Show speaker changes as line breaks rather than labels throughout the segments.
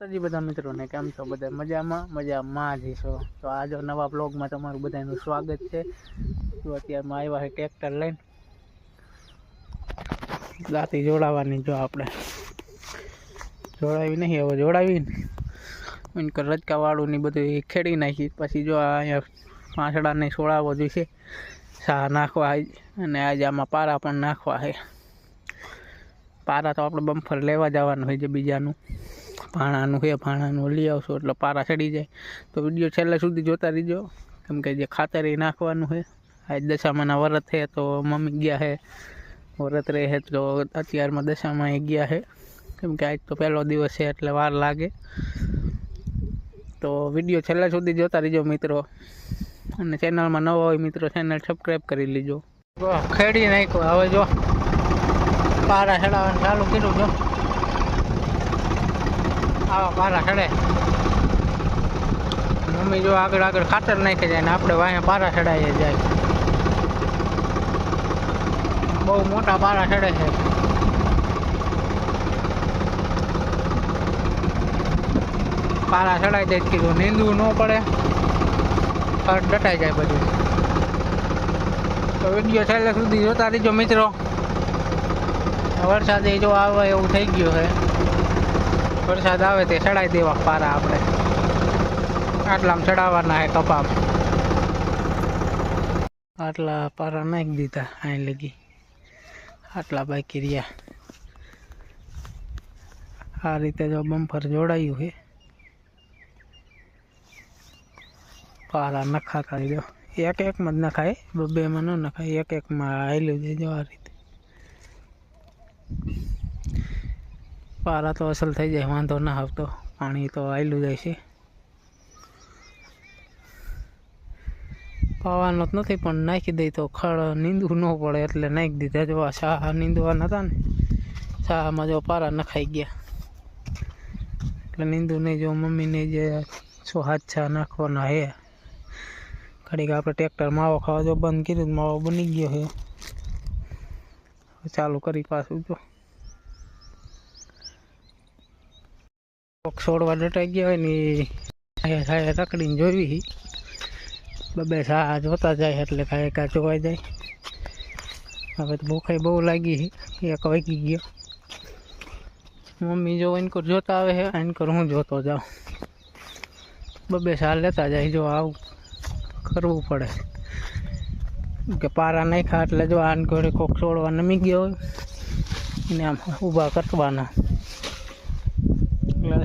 માતાજી બધા મિત્રોને કેમ છો? બધા મજામાં? મજામાં જ છો. તો જો નવા બ્લોગમાં તમારું બધાનું સ્વાગત છે. તો અત્યારમાં આવ્યા છે ટ્રેક્ટર લઈને. દાંતી જોડાવાની જો આપણે. જોડાવી નહીં, હવે જોડાવીને. એનકર રજકાવાળું ને બધું ખેડી નાખી. પછી જો અહીંયા પાંસડાને છોડાવો જોઈશે. સા નાખવા અને આજે આમાં પારા પણ નાખવા છે. પારા તો આપણે બમ્ફર લેવા જવાનું હોય છે બીજાનું. ભાણાનું છે ભાણાનું લઈ આવશો એટલે પારા ચડી જાય. તો વીડિયો છેલ્લે સુધી જોતા રહીજો. કેમ કે જે ખાતર એ નાખવાનું છે આજ દશામાના વ્રત છે તો મમ્મી ગયા છે વ્રત રહે છે તો અત્યારમાં દશામાં એ ગયા છે કેમ કે આજ તો પહેલો દિવસ છે એટલે વાર લાગે. તો વીડિયો છેલ્લે સુધી જોતા રહીજો મિત્રો. અને ચેનલમાં નવા હોય મિત્રો, ચેનલ સબસ્ક્રાઈબ કરી લીજો. ખેડી નાખ્યો. હવે જો પારા ચડાવવાનું ચાલુ કર્યું જો. આવા પારા ચડે. મમ્મી જો આગળ આગળ ખાતર નાખી જાય ને આપણે વાંહે પારા ચડાવીએ જાય. બહુ મોટા પારા ચડે છે. પારા ચડાઈ દે કીધું નીંદવું ન પડે. ડટાઈ જાય બધું. તો વીડિયો છેલ્લે સુધી જોતા રહીજો મિત્રો. વરસાદ એ જો આવે એવું થઈ ગયું છે. વરસાદ આવે તે ચડાઈ દેવા પારા આપણે. આટલામાં ચડાવવાના હે કપા આટલા પારા નાખી દીધા અહીં લગી. આટલા બાકી રહ્યા. આ રીતે જો બમ્પર જોડાયું છે પારા નખાતા જો. એક એકમાં જ નખાય. બેમાં ન નખાય. એક એકમાં હાલ્યું જાય જો આ રીતે. પારા તો અસલ થઈ જાય, વાંધો ના આવતો. પાણી તો આવેલું જાય છે પાવાનો જ નથી, પણ નાખી દઈ તો ખડ નીંદવું ન પડે એટલે નાખી દીધા જો શાહ નીંદવાના હતા ને. શાહમાં જો પારા નખાઈ ગયા. એટલે નીંદુ નહીં જો મમ્મીને જે છા નાખવાના હે. ઘડીક આપણે ટ્રેક્ટર માવો ખાવા જો બંધ કર્યું માવો બની ગયો છે ચાલુ કરી પાછું જો. છોડવા દટાઈ ગયા હોય ને રકડીને જોઈ બબે સા જોતા જાય એટલે કાંઈ કા જોવાઈ જાય. હવે તો ભૂખાઈ બહુ લાગી એક વાગી ગયો. મમ્મી જો એનકોર જોતા આવે છે એનકોર હું જોતો જાઉં. બબે સા લેતા જાય જો આવું કરવું પડે. કે પારા નાખ્યા એટલે જો આન ઘોડે કોક છોડવા નમી ગયો હોય, ને આમ ઊભા કરવાના.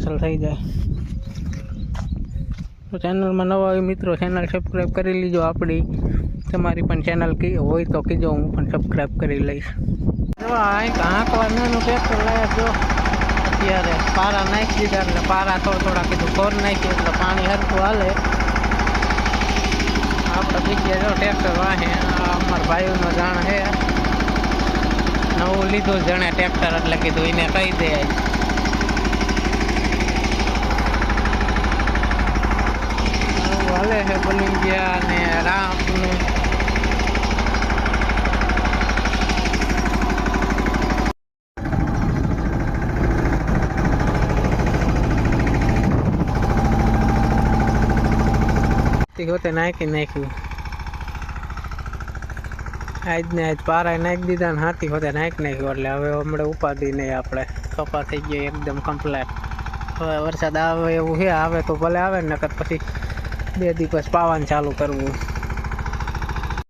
અસલ થઈ જાય. તો ચેનલમાં નવા હોય મિત્રો ચેનલ સબસ્ક્રાઈબ કરી લીજો આપણી. તમારી પણ ચેનલ હોય તો કીજો, હું પણ સબસ્ક્રાઈબ કરી લઈશ. હાંકવા નાનું ટ્રેક્ટર લાયા જો. અત્યારે પારા નાખી દીધા એટલે પારા થોડા થોડા કીધું ખોર નાખી, એટલે પાણી હરખું હાલે. આપણે જગ્યા જો ટ્રેક્ટર વાહે અમારા ભાઈઓનો જાણ છે. નવું લીધું જણે ટ્રેક્ટર એટલે કીધું એને કહી દે આજ નવું હાલે છે બલિંગિયા ને રામનું તે હોતે નાખી નાખ્યું આજ ને આજ પારા નાખી દીધા ને હાથી હોતે નાખી નાખ્યું એટલે હવે હમણાં ઉપાધિ નહીં આપણે કપા થઈ ગયો એકદમ કમ્પ્લેટ હવે વરસાદ આવે એવું છે, આવે તો ભલે આવે ને નકર પછી બે દિવસ પાવાનું ચાલુ કરવું.